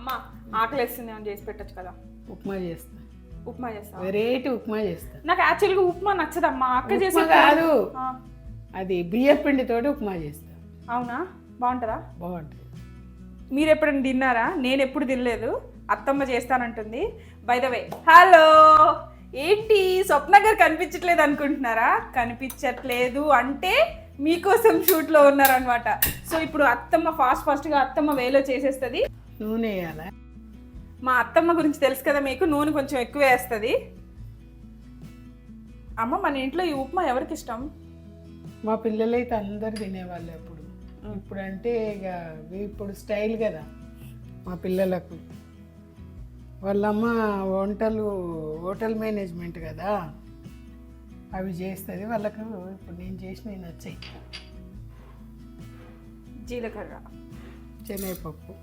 అమ్మ ఆకలి వేస్తుంది అని చేసి పెట్టచ్చు కదా. ఉప్మా చేస్తా. ఉప్మా చేస్తా వెరైటీ ఉప్మా చేస్తా. నాకు యాక్చువల్గా ఉప్మా నచ్చదమ్మా అక్క చేసే కాదు. అది బియ్య పిండితోటి ఉప్మా చేస్తా. అవునా? బాగుంటుందా? బాగుంటుంది. మీరు ఎప్పుడైనా తిన్నారా? నేను ఎప్పుడు తినలేదు. అత్తమ్మ చేస్తానంటుంది. By the way hello! ఏంటి? స్వప్న గారు కనిపించట్లేదు అనుకుంటున్నారా? కనిపించట్లేదు అంటే మీకోసం షూట్లో ఉన్నారనమాట సో ఇప్పుడు అత్తమ్మ ఫాస్ట్ ఫాస్ట్గా అత్తమ్మ వేలో చేసేస్తుంది. నూనె వేయాలా? మా అత్తమ్మ గురించి తెలుసు కదా మీకు నూనె కొంచెం ఎక్కువ వేస్తుంది. అమ్మ మన ఇంట్లో ఈ ఉప్మా ఎవరికి ఇష్టం? మా పిల్లలైతే అందరు తినేవాళ్ళు అప్పుడు ఇప్పుడు అంటే ఇక ఇప్పుడు స్టైల్ కదా మా పిల్లలకు. వాళ్ళమ్మ వంటలు హోటల్ మేనేజ్మెంట్ కదా. అవి చేస్తుంది వాళ్ళకు ఇప్పుడు నేను చేసినవి నచ్చాయి జీలకర్ర. శనగపప్పు.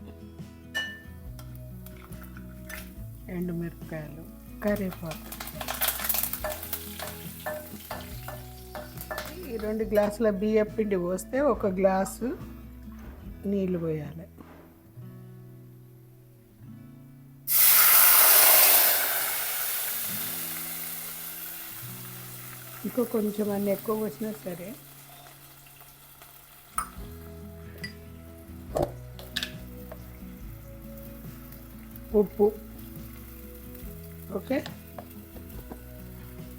ఎండుమిరపకాయలు కరివేపాకు. ఈ రెండు గ్లాసుల బియ్యం పిండి పోస్తే ఒక గ్లాసు నీళ్ళు పోయాలి. ఇంకో కొంచెం అన్ని ఎక్కువ వచ్చినా సరే ఉప్పు ఓకే?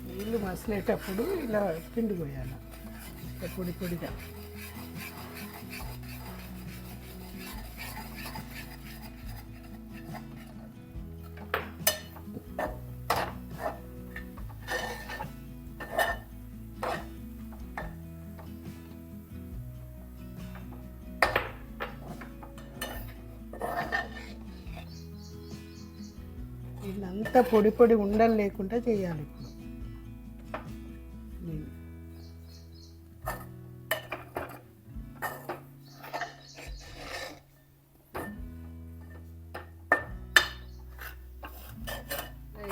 నీళ్ళు మసిలేటప్పుడు ఇలా పిండి పోయాలి. పొడి పొడిగా. ఇదంతా పొడి పొడి ఉండలు లేకుండా చేయాలి ఇప్పుడు.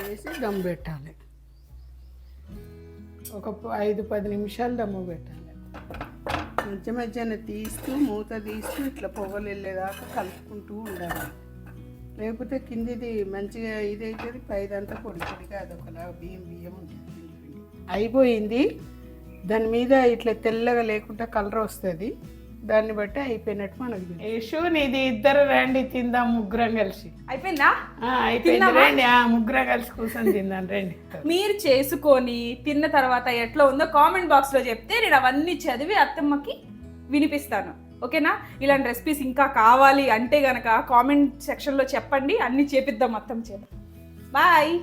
వేసి దమ్ పెట్టాలి. ఒక ఐదు పది నిమిషాలు దమ్ము పెట్టాలి. మధ్య మధ్యన తీస్తూ మూత తీస్తూ ఇట్లా పొగలు వెళ్ళేదాకా కలుపుకుంటూ ఉండాలి. లేకపోతే కిందిది మంచిగా ఇదైతుంది పైదంతా పొడి పొడిగా అదొకలా బియ్యం బియ్యం ఉంటుంది అయిపోయింది. దాని మీద ఇట్లా తెల్లగా లేకుండా కలర్ వస్తుంది. దాన్ని బట్టి అయిపోయినట్టు మనకు యశు నీది ఇద్దరు రండి తిందాం ముగ్గురం కలిసి. అయిపోయిందా? ఆ, అయిపోయింది. రండి ఆ, ముగ్గురం కలిసి కూర్చొని తిందాం రండి. మీరు చేసుకొని తిన్న తర్వాత ఎట్లా ఉందో కామెంట్ బాక్స్లో చెప్తే నేను అవన్నీ చదివి అత్తమ్మకి వినిపిస్తాను. ఓకేనా? ఇలాంటి రెసిపీస్ ఇంకా కావాలి అంటే గనక కామెంట్ సెక్షన్లో చెప్పండి. అన్నీ చేపిద్దాం మొత్తం చేద్దాం. బాయ్